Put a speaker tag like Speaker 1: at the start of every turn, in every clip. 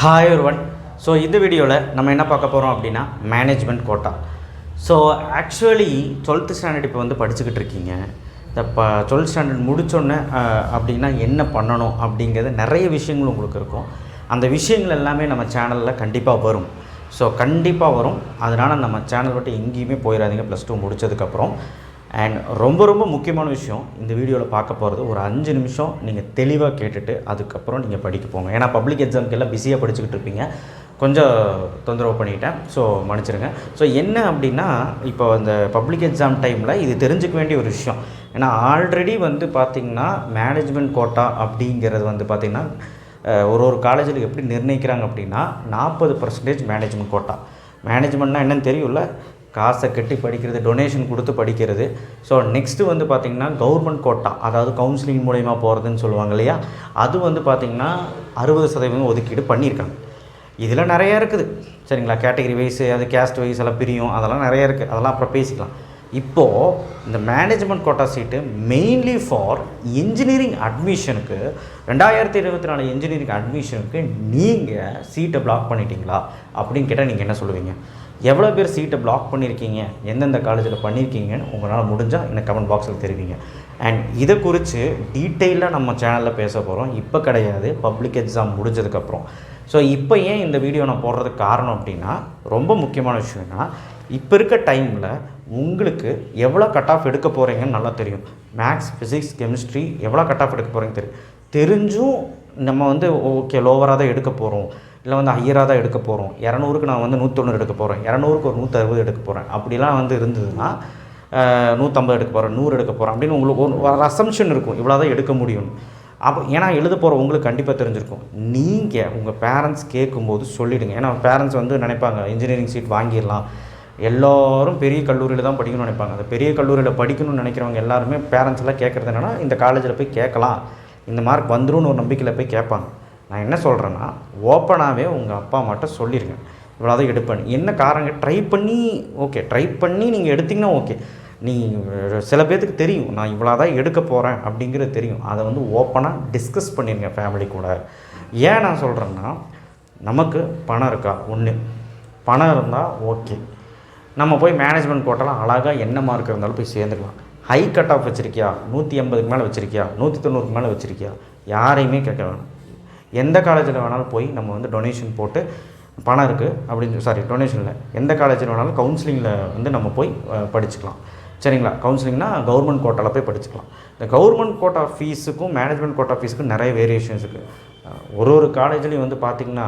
Speaker 1: Hi ஒருவன் so இந்த வீடியோவில் நம்ம என்ன பார்க்க போகிறோம் அப்படின்னா management quota so actually twelfth standard இப்போ வந்து படிச்சுக்கிட்டு இருக்கீங்க. இந்த ப டுவெல்த் ஸ்டாண்டர்ட் முடித்தோடனே அப்படின்னா என்ன பண்ணணும் அப்படிங்கிறது நிறைய விஷயங்கள் உங்களுக்கு இருக்கும். அந்த விஷயங்கள் எல்லாமே நம்ம சேனலில் கண்டிப்பாக வரும். ஸோ கண்டிப்பாக வரும். அதனால் நம்ம சேனல் விட்டு எங்கேயுமே போயிடாதீங்க. ப்ளஸ் டூ முடிச்சதுக்கப்புறம் அண்ட் ரொம்ப ரொம்ப முக்கியமான விஷயம் இந்த வீடியோவில் பார்க்க போகிறது ஒரு அஞ்சு நிமிஷம் நீங்கள் தெளிவாக கேட்டுட்டு அதுக்கப்புறம் நீங்கள் படிக்க போங்க. ஏன்னா பப்ளிக் எக்ஸாம்க்கு எல்லாம் பிஸியாக படிச்சுக்கிட்டு இருப்பீங்க. கொஞ்சம் தொந்தரவு பண்ணிட்டேன். ஸோ மன்னிச்சிருங்க. ஸோ என்ன அப்படின்னா இப்போ அந்த பப்ளிக் எக்ஸாம் டைமில் இது தெரிஞ்சுக்க வேண்டிய ஒரு விஷயம். ஏன்னா ஆல்ரெடி வந்து பார்த்திங்கன்னா மேனேஜ்மெண்ட் கோட்டா அப்படிங்கிறது வந்து பார்த்திங்கன்னா ஒரு ஒரு காலேஜில் எப்படி நிர்ணயிக்கிறாங்க அப்படின்னா நாற்பது பர்சன்டேஜ் மேனேஜ்மெண்ட் கோட்டா மேனேஜ்மெண்ட்னால் என்னென்னு தெரியும்ல? காசை கட்டி படிக்கிறது டொனேஷன் கொடுத்து படிக்கிறது. ஸோ நெக்ஸ்ட்டு வந்து பார்த்திங்கன்னா கவர்மெண்ட் கோட்டா அதாவது கவுன்சிலிங் மூலயமா போகிறதுன்னு சொல்லுவாங்க இல்லையா? அது வந்து பார்த்திங்கன்னா அறுபது சதவீதம் ஒதுக்கீடு பண்ணியிருக்காங்க. இதில் நிறையா இருக்குது. சரிங்களா? கேட்டகரி வைஸ் அது கேஸ்ட் வைஸ் எல்லாம் பிரியும். அதெல்லாம் நிறையா இருக்குது அதெல்லாம் அப்புறம் பேசிக்கலாம். இப்போது இந்த management quota seat mainly for engineering அட்மிஷனுக்கு ரெண்டாயிரத்தி இருபத்தி நாலு இன்ஜினியரிங் அட்மிஷனுக்கு நீங்கள் சீட்டை பிளாக் பண்ணிட்டீங்களா? அப்படின்னு கேட்டால் நீங்கள் என்ன சொல்லுவீங்க? எவ்வளோ பேர் சீட்டை பிளாக் பண்ணியிருக்கீங்க எந்தெந்த காலேஜில் பண்ணியிருக்கீங்கன்னு உங்களால் முடிஞ்சால் எனக்கு கமெண்ட் பாக்ஸில் தெரிவிங்க. அண்ட் இதை குறித்து டீட்டெயிலாக நம்ம சேனலில் பேச போகிறோம் இப்போ கிடையாது. பப்ளிக் எக்ஸாம் முடிஞ்சதுக்கப்புறம் ஸோ இப்போ ஏன் இந்த வீடியோ நான் போடுறதுக்கு காரணம் அப்படின்னா ரொம்ப முக்கியமான விஷயம்னா இப்போ இருக்க டைமில் உங்களுக்கு எவ்வளோ கட் ஆஃப் எடுக்க போகிறீங்கன்னு நல்லா தெரியும். மேக்ஸ் ஃபிசிக்ஸ் கெமிஸ்ட்ரி எவ்வளோ கட் ஆஃப் எடுக்க போகிறீங்கன்னு தெரியும். தெரிஞ்சும் நம்ம வந்து ஓகே லோவராக தான் எடுக்க போகிறோம் இல்லை வந்து ஹையராக தான் எடுக்க போகிறோம் இரநூறுக்கு நான் வந்து நூற்றொன்று எடுக்க போகிறேன் இரநூறுக்கு ஒரு நூற்றறுபது எடுக்க போகிறேன் அப்படிலாம் வந்து இருந்ததுன்னா நூற்றம்பது எடுக்க போகிறேன் நூறு எடுக்க போகிறேன் அப்படின்னு உங்களுக்கு ஒரு ஒரு அசம்ஷன் இருக்கும். இவ்வளோ தான் எடுக்க முடியும் அப்போ ஏன்னா எழுத போகிற உங்களுக்கு கண்டிப்பாக தெரிஞ்சிருக்கும். நீங்கள் உங்கள் பேரண்ட்ஸ் கேட்கும்போது சொல்லிவிடுங்க ஏன்னா பேரண்ட்ஸ் வந்து நினைப்பாங்க இன்ஜினியரிங் சீட் வாங்கிடலாம். எல்லோரும் பெரிய கல்லூரியில் தான் படிக்கணும்னு நினைப்பாங்க. அந்த பெரிய கல்லூரியில் படிக்கணும்னு நினைக்கிறவங்க எல்லாருமே பேரண்ட்ஸ் எல்லாம் கேட்குறது என்னென்னா இந்த காலேஜில் போய் கேட்கலாம். இந்த மார்க் வந்துடும் ஒரு நம்பிக்கையில் போய் கேட்பாங்க. நான் என்ன சொல்கிறேன்னா ஓப்பனாகவே உங்கள் அப்பா அம்மாட்ட சொல்லிடுங்க இவ்வளோ தான் எடுப்பேன் என்ன காரங்க ட்ரை பண்ணி ஓகே ட்ரை பண்ணி நீங்கள் எடுத்தீங்கன்னா ஓகே நீ சில பேர்த்துக்கு தெரியும் நான் இவ்வளோ தான் எடுக்க போகிறேன் அப்படிங்கிறது தெரியும். அதை வந்து ஓப்பனாக டிஸ்கஸ் பண்ணிடுங்க ஃபேமிலி கூட. ஏன் நான் சொல்கிறேன்னா நமக்கு பணம் இருக்கா? ஒன்று பணம் இருந்தால் ஓகே நம்ம போய் மேனேஜ்மெண்ட் கோட்டெல்லாம் அழகாக என்ன மார்க் இருந்தாலும் போய் சேர்ந்துக்கலாம். ஹை கட் ஆஃப் வச்சுருக்கியா? நூற்றி எண்பதுக்கு மேலே வச்சுருக்கியா? நூற்றி தொண்ணூறுக்கு மேலே வச்சுருக்கியா? யாரையுமே கேட்க வேணாம். எந்த காலேஜில் வேணாலும் போய் நம்ம வந்து டொனேஷன் போட்டு பணம் இருக்குது அப்படின்னு சாரி டொனேஷனில் எந்த காலேஜில் வேணாலும் கவுன்சிலிங்கில் வந்து நம்ம போய் படிச்சுக்கலாம். சரிங்களா? கவுன்சிலிங்னா கவர்மெண்ட் கோட்டாவில் போய் படிச்சுக்கலாம். இந்த கவர்மெண்ட் கோட்டா ஃபீஸுக்கும் மேனேஜ்மெண்ட் கோட்டா ஃபீஸுக்கும் நிறைய வேரியேஷன்ஸ் இருக்குது ஒரு ஒரு காலேஜ்லேயும் வந்து பார்த்திங்கன்னா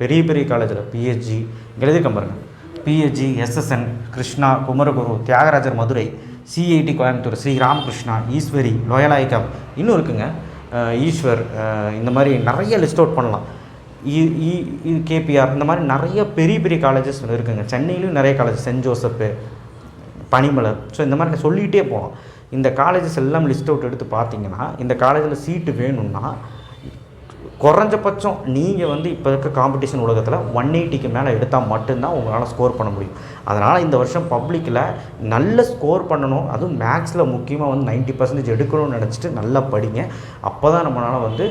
Speaker 1: பெரிய பெரிய காலேஜில் பிஹெச்ஜி எழுதி கம்பருங்க PSG SSN Krishna Kumaraguru Thiagarajar Madurai CIT Coimbatore Sri Ramakrishna Eswari லோயலாய்கம் இன்னும் இருக்குங்க. ஈஸ்வர் இந்த மாதிரி நிறைய லிஸ்ட் அவுட் பண்ணலாம். இ கேபிஆர் இந்த மாதிரி நிறைய பெரிய பெரிய காலேஜஸ் இருக்குங்க. சென்னையிலும் நிறைய college saint Joseph Panimalar. So இந்த மாதிரி சொல்லிகிட்டே போகலாம். இந்த காலேஜஸ் எல்லாம் லிஸ்ட் அவுட் எடுத்து பார்த்தீங்கன்னா இந்த காலேஜில் சீட்டு வேணும்னா குறைஞ்சபட்சம் நீங்கள் வந்து இப்போ இருக்க காம்படிஷன் உலகத்தில் ஒன் எயிட்டிக்கு மேலே எடுத்தால் மட்டும்தான் உங்களால் ஸ்கோர் பண்ண முடியும். அதனால் இந்த வருஷம் பப்ளிக்கில் நல்ல ஸ்கோர் பண்ணணும். அதுவும் மேக்ஸில் முக்கியமாக வந்து 90% பர்சன்டேஜ் எடுக்கணும்னு நினச்சிட்டு நல்லா படிங்க. அப்போ தான் நம்மளால் வந்து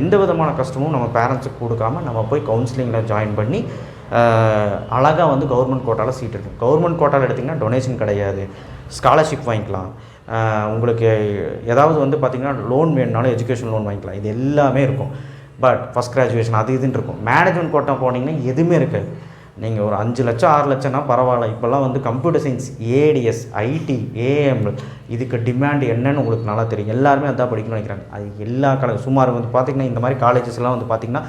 Speaker 1: எந்த விதமான கஷ்டமும் நம்ம பேரண்ட்ஸுக்கு கொடுக்காம நம்ம போய் கவுன்சிலிங்கில் ஜாயின் பண்ணி அழகாக வந்து கவர்மெண்ட் கோட்டாவில் சீட் இருக்கும் கவர்மெண்ட் கோட்டாவில் எடுத்திங்கன்னா டொனேஷன் கிடையாது. ஸ்காலர்ஷிப் வாங்கிக்கலாம். உங்களுக்கு ஏதாவது வந்து பார்த்திங்கன்னா லோன் வேணுனாலும் எஜுகேஷன் லோன் வாங்கிக்கலாம். இது எல்லாமே இருக்கும். பட் ஃபஸ்ட் கிராஜுவேஷன் அது இதுன்னு இருக்கும். மேனேஜ்மெண்ட் கோட்டம் போனீங்கன்னா எதுவுமே இருக்காது. நீங்கள் ஒரு அஞ்சு லட்சம் ஆறு லட்சம்னா பரவாயில்ல. இப்போல்லாம் வந்து computer science ADS IT AM இதுக்கு டிமாண்ட் என்னன்னு உங்களுக்கு நல்லா தெரியும். எல்லாருமே அதான் படிக்கணும்னு நினைக்கிறாங்க. அது எல்லா காலேஜ் சுமார் வந்து பார்த்திங்கன்னா இந்த மாதிரி காலேஜஸ்லாம் வந்து பார்த்திங்கன்னா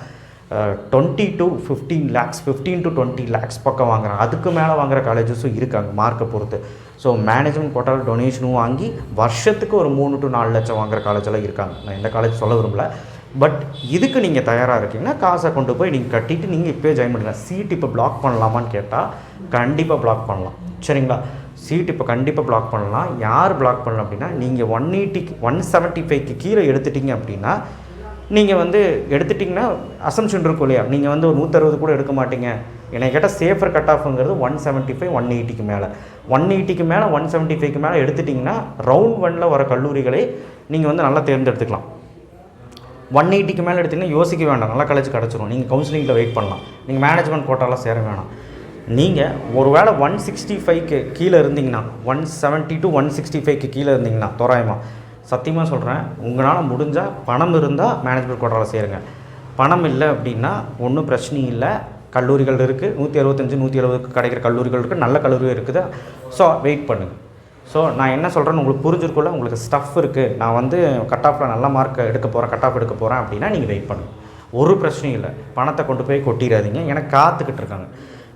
Speaker 1: twenty to fifteen lakhs fifteen to twenty lakhs பக்கம் வாங்குறாங்க. அதுக்கு மேலே வாங்குகிற காலேஜஸும் இருக்காங்க மார்க்கை பொறுத்து. ஸோ மேனேஜ்மெண்ட் கோட்டாவில் டொனேஷனும் வாங்கி வருஷத்துக்கு ஒரு மூணு டு நாலு லட்சம் வாங்குற காலேஜெல்லாம் இருக்காங்க. நான் எந்த காலேஜ் சொல்ல விரும்பல. பட் இதுக்கு நீங்கள் தயாராக இருக்கீங்கன்னா காசை கொண்டு போய் நீங்கள் கட்டிட்டு நீங்கள் இப்போயே ஜாயின் பண்ணிக்கலாம் சீட் இப்போ பிளாக் பண்ணலாமான்னு கேட்டால் கண்டிப்பாக பிளாக் பண்ணலாம். சரிங்களா? சீட் இப்போ கண்டிப்பாக பிளாக் பண்ணலாம். யார் பிளாக் பண்ணலாம் அப்படின்னா நீங்கள் ஒன் எயிட்டிக்கு ஒன் செவன்ட்டி ஃபைவ்க்கு கீழே எடுத்துட்டீங்க அப்படின்னா நீங்கள் வந்து எடுத்துட்டிங்கன்னா அசம்ஷன் இருக்கும் இல்லையா? நீங்கள் வந்து ஒரு நூற்றறுபது கூட எடுக்க மாட்டீங்க. என்னை கேட்டால் சேஃபர் கட் ஆஃப்ங்கிறது ஒன் செவன்ட்டி ஃபைவ் ஒன் எயிட்டிக்கு மேலே. ஒன் எயிட்டிக்கு மேலே ஒன் செவன்ட்டி ஃபைவ்க்கு மேலே எடுத்துட்டிங்கன்னா ரவுண்ட் ஒனில் வர கல்லூரிகளை நீங்கள் வந்து நல்லா தேர்ந்தெடுத்துக்கலாம். ஒன் எயிட்டிக்கு மேலே எடுத்திங்கன்னா யோசிக்க வேண்டாம். நல்லா காலேஜ் கிடச்சிரும். நீங்கள் கவுன்சிலிங்கில் வெயிட் பண்ணலாம். நீங்கள் மேனேஜ்மெண்ட் கோட்டாலாம் சேர வேணாம். நீங்கள் ஒரு வேளை ஒன் சிக்ஸ்டி ஃபைவ்க்கு கீழே இருந்தீங்கன்னா one seventy to one sixty ஃபைவ்க்கு கீழே இருந்தீங்கன்னா தோராயமாக சத்தியமாக சொல்கிறேன் உங்களால் முடிஞ்சால் பணம் இருந்தால் மேனேஜ்மெண்ட் கோட்டாவில் சேருங்க. பணம் இல்லை அப்படின்னா ஒன்றும் பிரச்சனை இல்லை. கல்லூரிகள் இருக்குது நூற்றி அறுபத்தஞ்சு நூற்றி எழுபதுக்கு கிடைக்கிற கல்லூரிகள் இருக்குது நல்ல கல்லூரி இருக்குது. ஸோ வெயிட் பண்ணுங்கள் ஸோ நான் என்ன சொல்கிறேன்னு உங்களுக்கு புரிஞ்சிருக்குள்ள உங்களுக்கு ஸ்டஃப் இருக்குது நான் வந்து கட் ஆஃபில் நல்ல மார்க் எடுக்க போகிறேன் கட் ஆஃப் எடுக்க போகிறேன் அப்படின்னா நீங்கள் வெயிட் பண்ணுங்கள் ஒரு பிரச்சனையும் இல்லை. பணத்தை கொண்டு போய் கொட்டிடாதீங்க ஏன்னா காத்துக்கிட்டு இருக்காங்க.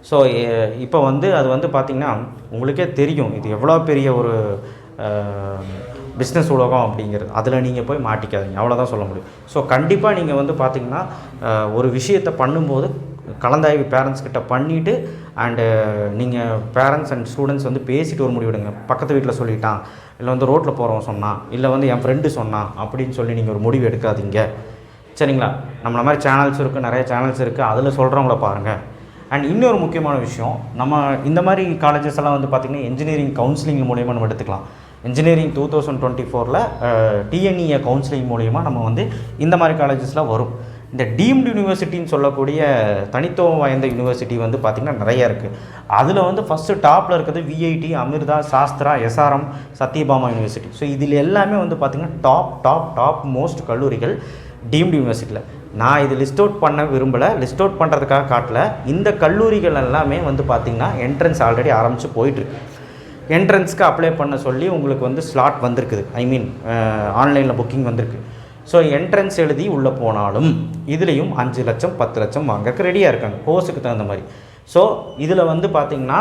Speaker 1: ஸோ இப்போ வந்து அது வந்து பார்த்திங்கன்னா உங்களுக்கே தெரியும். இது எவ்வளோ பெரிய ஒரு பிஸ்னஸ் உலகம் அப்படிங்கிறது. அதில் நீங்கள் போய் மாட்டிக்காதீங்க. அவ்வளோதான் சொல்ல முடியும். ஸோ கண்டிப்பாக நீங்கள் வந்து பார்த்திங்கன்னா ஒரு விஷயத்தை பண்ணும்போது கலந்தாய்வு பேரண்ட்ஸ் கிட்ட பண்ணிவிட்டு அண்டு நீங்கள் பேரண்ட்ஸ் அண்ட் ஸ்டூடெண்ட்ஸ் வந்து பேசிட்டு ஒரு முடிவெடுங்க பக்கத்து வீட்டில் சொல்லிட்டான் இல்லை வந்து ரோட்டில் போகிறவன் சொன்னான் இல்லை வந்து என் ஃப்ரெண்டு சொன்னான் அப்படின்னு சொல்லி நீங்கள் ஒரு முடிவு எடுக்காதீங்க. சரிங்களா? நம்மள மாதிரி சேனல்ஸ் இருக்குது நிறைய சேனல்ஸ் இருக்குது அதில் சொல்கிறவங்கள பாருங்கள் அண்ட் இன்னொரு முக்கியமான விஷயம் நம்ம இந்த மாதிரி காலேஜஸ் எல்லாம் வந்து பார்த்திங்கன்னா இன்ஜினியரிங் கவுன்சிலிங் மூலியமாக நம்ம எடுத்துக்கலாம். இன்ஜினியரிங் டூ தௌசண்ட் டுவெண்ட்டி ஃபோரில் டிஎன்இஏ கவுன்சிலிங் மூலியமாக நம்ம வந்து இந்த மாதிரி காலேஜஸ்லாம் வரும். இந்த டீம்டு யூனிவர்சிட்டின்னு சொல்லக்கூடிய தனித்துவம் வாய்ந்த யூனிவர்சிட்டி வந்து பார்த்திங்கன்னா நிறைய இருக்குது அதில் வந்து ஃபஸ்ட்டு டாப்பில் இருக்கிறது VIT Amrita Sastra SRM Sathyabama university. So இதில் எல்லாமே வந்து பார்த்திங்கன்னா டாப் டாப் டாப் மோஸ்ட் கல்லூரிகள் டீம்டு யூனிவர்சிட்டியில் நான் இது லிஸ்ட் அவுட் பண்ண விரும்பலை. லிஸ்ட் அவுட் பண்ணுறதுக்காக காட்டல. இந்த கல்லூரிகள் எல்லாமே வந்து பார்த்திங்கன்னா என்ட்ரன்ஸ் ஆல்ரெடி ஆரம்பித்து போயிட்டுருக்கு. என்ட்ரன்ஸ்க்கு அப்ளை பண்ண சொல்லி உங்களுக்கு வந்து ஸ்லாட் வந்திருக்குது. ஐ மீன் ஆன்லைனில் புக்கிங் வந்திருக்கு. ஸோ என்ட்ரன்ஸ் எழுதி உள்ளே போனாலும் இதுலேயும் அஞ்சு லட்சம் பத்து லட்சம் வாங்கறதுக்கு ரெடியாக இருக்காங்க. கோர்ஸுக்கு தகுந்த மாதிரி. ஸோ இதில் வந்து பார்த்திங்கன்னா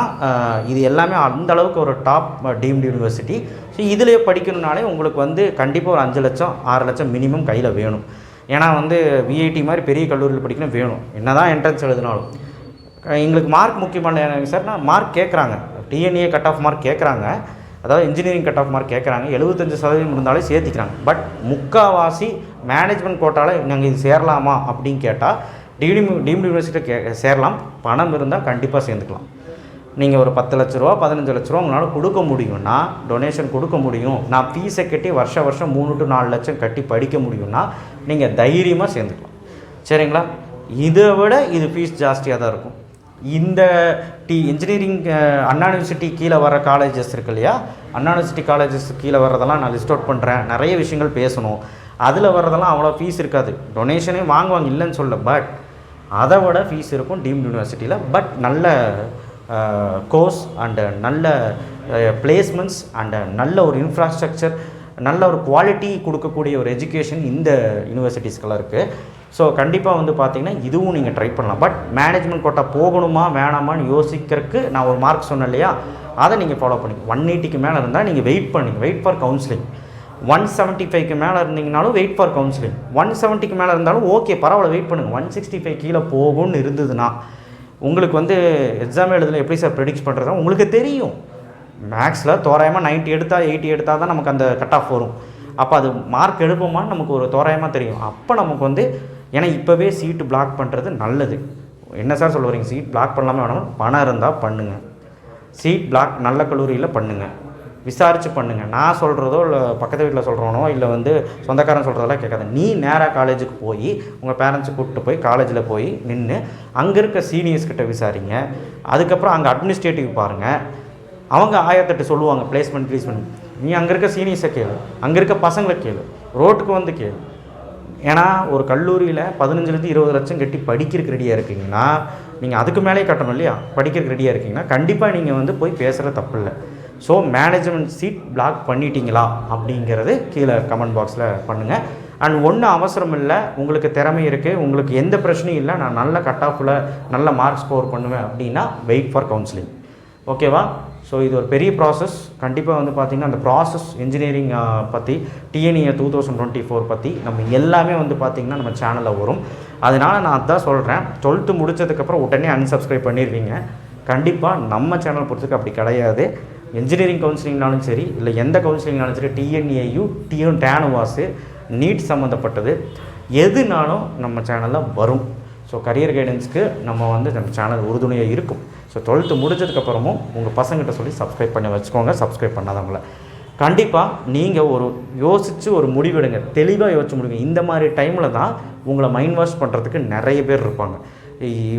Speaker 1: இது எல்லாமே அந்த அளவுக்கு ஒரு டாப் டீம்டு யூனிவர்சிட்டி ஸோ இதிலே படிக்கணுனாலே உங்களுக்கு வந்து கண்டிப்பாக ஒரு அஞ்சு லட்சம் ஆறு லட்சம் மினிமம் கையில் வேணும். ஏன்னா வந்து விஐடி மாதிரி பெரிய கல்லூரியில் படிக்கணும் வேணும். என்ன தான் என்ட்ரன்ஸ் எழுதினாலும் எங்களுக்கு மார்க் முக்கியமான சார்னா மார்க் கேட்குறாங்க டிஎன்ஏ கட் ஆஃப் மார்க் கேட்குறாங்க அதாவது இன்ஜினியரிங் கட் ஆஃப் மார்க் கேட்குறாங்க எழுபத்தஞ்சு சதவீதம் இருந்தாலே சேர்த்திக்கிறாங்க. பட் முக்காவாசி மேனேஜ்மெண்ட் கோட்டாவில் நாங்கள் இது சேரலாமா அப்படின்னு கேட்டால் டீம் டீம்டு யூனிவர்சிட்டியில் கே சேரலாம். பணம் இருந்தால் கண்டிப்பாக சேர்ந்துக்கலாம். நீங்கள் ஒரு பத்து லட்ச ரூபா பதினஞ்சு லட்ச ரூபா உங்களால் கொடுக்க முடியும்னா டொனேஷன் கொடுக்க முடியும். நான் ஃபீஸை கட்டி வருஷ வருஷம் மூணு டு நாலு லட்சம் கட்டி படிக்க முடியும்னா நீங்கள் தைரியமாக சேர்ந்துக்கலாம். சரிங்களா? இதை விட இது ஃபீஸ் ஜாஸ்தியாக தான் இருக்கும். இந்த டி இன்ஜினியரிங் அண்ணா யூனிவர்சிட்டி கீழே வர காலேஜஸ் இருக்கு இல்லையா? அண்ணா யூனிவர்சிட்டி காலேஜஸ் கீழே வர்றதெல்லாம் நான் லிஸ்ட் அவுட் பண்ணுறேன் நிறைய விஷயங்கள் பேசணும். அதில் வர்றதெல்லாம் அவ்வளோ ஃபீஸ் இருக்காது. டொனேஷனே வாங்குவாங்க இல்லைன்னு சொல்ல பட் அதை விட ஃபீஸ் இருக்கும் டீம்டு யூனிவர்சிட்டியில் பட் நல்ல கோர்ஸ் அண்டு நல்ல பிளேஸ்மெண்ட்ஸ் அண்டு நல்ல ஒரு இன்ஃப்ராஸ்ட்ரக்சர் நல்ல ஒரு குவாலிட்டி கொடுக்கக்கூடிய ஒரு எஜுகேஷன் இந்த யூனிவர்சிட்டிஸ்க்கெல்லாம் இருக்குது ஸோ கண்டிப்பாக வந்து பார்த்தீங்கன்னா இதுவும் நீங்கள் ட்ரை பண்ணலாம். பட் மேனேஜ்மெண்ட் கோட்டா போகணுமா வேணாமான்னு யோசிக்கிறதுக்கு நான் ஒரு மார்க் சொன்னேன் இல்லையா? அதை நீங்கள் ஃபாலோ பண்ணிக்கோ ஒன் எயிட்டிக்கு மேலே இருந்தால் நீங்கள் வெயிட் பண்ணுங்க. Wait for counselling one seventy ஃபைவ்க்கு மேலே இருந்தீங்கனாலும் வெயிட் ஃபார் கவுன்சிலிங் ஒன் செவன்ட்டிக்கு மேலே இருந்தாலும் ஓகே பரவாயில்ல வெயிட் பண்ணுங்கள் ஒன் சிக்ஸ்டி ஃபைவ் கீழே போகும்னு இருந்ததுன்னா உங்களுக்கு வந்து எக்ஸாம் எழுதுல எப்படி சார் ப்ரெடிக்ட் பண்ணுறதா உங்களுக்கு தெரியும். மேக்ஸில் தோராயமாக 90 எடுத்தால் எயிட்டி எடுத்தால் தான் நமக்கு அந்த கட் ஆஃப் வரும். அப்போ அது மார்க் எடுப்போமான்னு நமக்கு ஒரு தோராயமாக தெரியும். அப்போ நமக்கு வந்து ஏன்னா இப்போவே சீட்டு பிளாக் பண்ணுறது நல்லது. என்ன சார் சொல்ல வரீங்க சீட் பிளாக் பண்ணலாமே வேணாம்? பணம் இருந்தால் பண்ணுங்கள் சீட் பிளாக் நல்ல கல்லூரியில் பண்ணுங்கள் விசாரித்து பண்ணுங்கள் நான் சொல்கிறதோ இல்லை பக்கத்து வீட்டில் சொல்கிறவனோ இல்லை வந்து சொந்தக்காரன் சொல்கிறதெல்லாம் கேட்காத. நீ நேராக காலேஜுக்கு போய் உங்கள் பேரண்ட்ஸை கூப்பிட்டு போய் காலேஜில் போய் நின்று அங்கே இருக்க சீனியர்ஸ்கிட்ட விசாரிங்க. அதுக்கப்புறம் அங்கே அட்மினிஸ்ட்ரேட்டிவ் பாருங்கள் அவங்க ஆயிரத்தெட்டு சொல்லுவாங்க பிளேஸ்மெண்ட் ப்ளீஸ்மெண்ட் நீ அங்கே இருக்க சீனியர்ஸை கேளு. அங்கே இருக்க பசங்களை கேளு. ரோட்டுக்கு வந்து கேளு. ஏன்னா ஒரு கல்லூரியில் பதினஞ்சுலேருந்து இருபது லட்சம் கட்டி படிக்கிறதுக்கு ரெடியாக இருக்கீங்கன்னா நீங்கள் அதுக்கு மேலே கட்டணும் இல்லையா? படிக்கிறதுக்கு ரெடியாக இருக்கீங்கன்னா கண்டிப்பாக நீங்கள் வந்து போய் பேசுகிற தப்பு இல்லை. ஸோ மேனேஜ்மெண்ட் சீட் பிளாக் பண்ணிட்டீங்களா? அப்படிங்கிறது கீழே கமெண்ட் பாக்ஸில் பண்ணுங்கள் அண்ட் ஒன்றும் அவசரம் இல்லை. உங்களுக்கு திறமை இருக்குது உங்களுக்கு எந்த பிரச்சனையும் இல்லை. நான் நல்ல கட் ஆஃபில் நல்ல மார்க் ஸ்கோர் பண்ணுவேன் அப்படின்னா வெயிட் ஃபார் கவுன்சிலிங் ஓகேவா? ஸோ இது ஒரு பெரிய ப்ராசஸ் கண்டிப்பாக வந்து பார்த்திங்கன்னா அந்த ப்ராசஸ் இன்ஜினியரிங் பற்றி TNEA two thousand twenty four பற்றி நம்ம எல்லாமே வந்து பார்த்திங்கன்னா நம்ம சேனலில் வரும். அதனால் நான் அதான் சொல்கிறேன் டுவெல்த்து முடித்ததுக்கப்புறம் உடனே அன்சப்ஸ்கிரைப் பண்ணிடுவீங்க. கண்டிப்பாக நம்ம சேனல் பொறுத்துக்கு அப்படி கிடையாது. இன்ஜினியரிங் கவுன்சிலிங்னாலும் சரி இல்லை எந்த கவுன்சிலிங்னாலும் சரி டிஎன்ஏயு டிஎன் டேனுவாஸு நீட் சம்மந்தப்பட்டது எதுனாலும் நம்ம சேனலில் வரும். ஸோ கரியர் கைடன்ஸ்க்கு நம்ம வந்து நம்ம சேனல் உறுதுணையாக இருக்கும். ஸோ டுவெல்த்து முடிஞ்சதுக்கப்புறமும் உங்கள் பசங்கிட்ட சொல்லி சப்ஸ்கிரைப் பண்ணி வச்சுக்கோங்க. சப்ஸ்கிரைப் பண்ணாதவங்கள. கண்டிப்பாக நீங்கள் ஒரு யோசித்து ஒரு முடிவெடுங்க. தெளிவாக யோசிச்சு முடிங்க. இந்த மாதிரி டைமில் தான் உங்களை மைண்ட் வாஷ் பண்ணுறதுக்கு நிறைய பேர் இருப்பாங்க.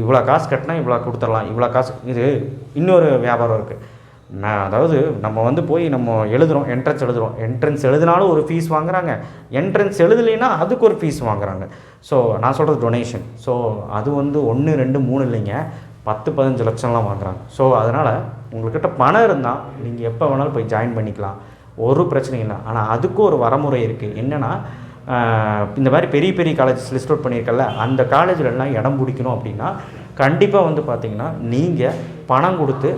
Speaker 1: இவ்வளோ காசு கட்டினா இவ்வளோ கொடுத்துடலாம். இவ்வளோ காசு இது இன்னொரு வியாபாரம் இருக்குது நான் அதாவது நம்ம வந்து போய் நம்ம எழுதுகிறோம் என்ட்ரன்ஸ் எழுதுகிறோம் என்ட்ரன்ஸ் எழுதினாலும் ஒரு ஃபீஸ் வாங்குறாங்க. என்ட்ரன்ஸ் எழுதலைன்னா அதுக்கு ஒரு ஃபீஸ் வாங்குறாங்க. ஸோ நான் சொல்கிறது டொனேஷன் ஸோ அது வந்து ஒன்று ரெண்டு மூணு இல்லைங்க. பத்து பதினஞ்சு லட்சம்லாம் வாங்குறாங்க. ஸோ அதனால் உங்கள்கிட்ட பணம் இருந்தால் நீங்கள் எப்போ வேணாலும் போய் ஜாயின் பண்ணிக்கலாம். ஒரு பிரச்சனையும் இல்லை. ஆனால் அதுக்கும் ஒரு வரமுறை இருக்குது என்னென்னா இந்த மாதிரி பெரிய பெரிய காலேஜஸ் லிஸ்ட் அவுட் பண்ணியிருக்கல அந்த காலேஜிலலாம் இடம் பிடிக்கணும் அப்படின்னா கண்டிப்பாக வந்து பார்த்திங்கன்னா நீங்கள் பணம் கொடுத்து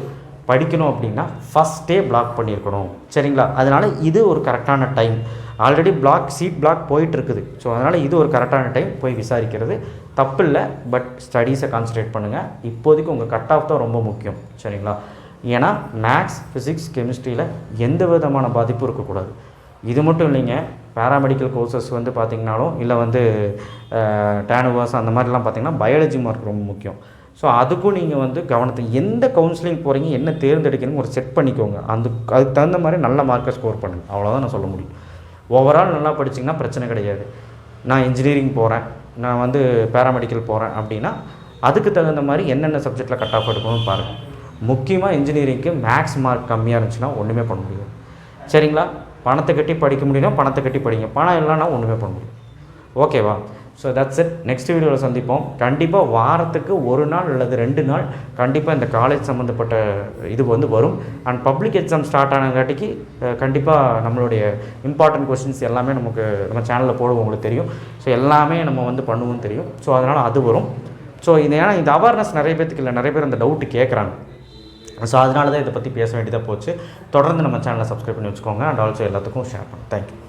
Speaker 1: படிக்கணும் அப்படின்னா ஃபஸ்ட்டே பிளாக் பண்ணியிருக்கணும். சரிங்களா? அதனால் இது ஒரு கரெக்டான time already block seat block போயிட்டு இருக்குது ஸோ அதனால் இது ஒரு கரெக்டான டைம் போய் விசாரிக்கிறது. தப்பு இல்லை பட் ஸ்டடீஸை கான்சன்ட்ரேட் பண்ணுங்கள் இப்போதைக்கு உங்கள் கட் ஆஃப் தான் ரொம்ப முக்கியம். சரிங்களா? ஏன்னா மேக்ஸ் ஃபிசிக்ஸ் கெமிஸ்ட்ரியில் எந்த விதமான பாதிப்பும் இருக்கக்கூடாது. இது மட்டும் இல்லைங்க. பேராமெடிக்கல் கோர்சஸ் வந்து பார்த்திங்கனாலும் இல்லை வந்து டேனுவர்ஸ் அந்த மாதிரிலாம் பார்த்திங்கன்னா பயாலஜி மார்க் ரொம்ப முக்கியம். ஸோ அதுக்கும் நீங்கள் வந்து கவனத்தை எந்த கவுன்சிலிங் போகிறீங்க என்ன தேர்ந்தெடுக்கணும்னு ஒரு செட் பண்ணிக்கோங்க. அந்த அதுக்கு தகுந்த மாதிரி நல்ல மார்க்கை ஸ்கோர் பண்ணுங்கள் அவ்வளோதான் நான் சொல்ல முடியும். ஓவரால் நல்லா படிச்சிங்கன்னா பிரச்சனை கிடையாது. நான் இன்ஜினியரிங் போகிறேன் நான் வந்து பேராமெடிக்கல் போகிறேன் அப்படின்னா அதுக்கு தகுந்த மாதிரி என்னென்ன சப்ஜெக்டில் கட் ஆஃப் எடுக்கணும்னு பாருங்கள் முக்கியமாக இன்ஜினியரிங்க்கு மேக்ஸ் மார்க் கம்மியாக இருந்துச்சுன்னா ஒன்றுமே பண்ண முடியாது. சரிங்களா? பணத்தை கட்டி படிக்க முடியும்னா பணத்தை கட்டி படிங்க. பணம் இல்லைன்னா ஒன்றுமே பண்ண முடியும் ஓகேவா ஸோ தட்ஸ் இட் நெக்ஸ்ட் வீடியோவில் சந்திப்போம். கண்டிப்பாக வாரத்துக்கு ஒரு நாள் அல்லது ரெண்டு நாள் கண்டிப்பாக இந்த காலேஜ் சம்மந்தப்பட்ட இது வந்து வரும். அண்ட் பப்ளிக் எக்ஸாம் ஸ்டார்ட் ஆனங்காட்டிக்கு கண்டிப்பாக நம்மளுடைய இம்பார்ட்டன்ட் கொஸ்டின்ஸ் எல்லாமே நமக்கு நம்ம சேனலில் போடுவோம் உங்களுக்கு தெரியும். ஸோ எல்லாமே நம்ம வந்து பண்ணுவோம் தெரியும். ஸோ அதனால் அது வரும். ஸோ இது ஏன்னா இந்த அவேர்னஸ் நிறைய பேத்துக்கு இல்லை. நிறைய பேர் அந்த டவுட்டு கேட்குறாங்க ஸோ அதனால தான் இதை பற்றி பேச வேண்டியதாக போச்சு. தொடர்ந்து நம்ம சேனலை சப்ஸ்கிரைப் பண்ணி வச்சுக்கோங்க. அண்ட் ஆல்சோ எல்லாத்துக்கும் ஷேர் பண்ணுங்கள் தேங்க்யூ